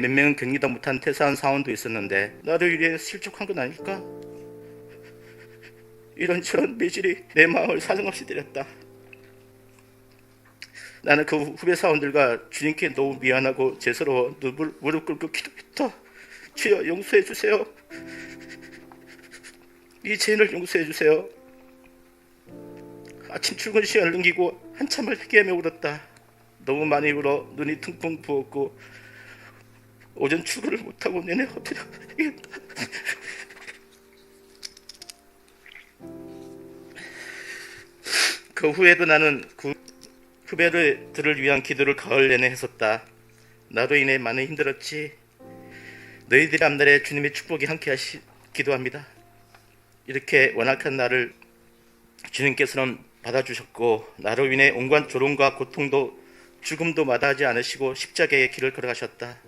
몇 명은 경기도 못한 퇴사한 사원도 있었는데 나를 위해 실족한 건 아닐까? 이런저런 매질이 내 마음을 사정없이 때렸다. 나는 그 후배 사원들과 주님께 너무 미안하고 죄스러워 눈물 무릎 꿇고 기도했다. 주여 용서해 주세요. 이 죄를 용서해 주세요. 아침 출근 시간을 넘기고 한참을 회개하며 울었다. 너무 많이 울어 눈이 퉁퉁 부었고 오전 출근을 못하고 내내 엎드려 그 후에도 나는 그 후배들을 위한 기도를 가을 내내 했었다. 나로 인해 많이 힘들었지. 너희들의 앞날에 주님의 축복이 함께 하시 기도합니다. 이렇게 완악한 나를 주님께서는 받아주셨고 나로 인해 온갖 조롱과 고통도 죽음도 마다하지 않으시고 십자가의 길을 걸어가셨다.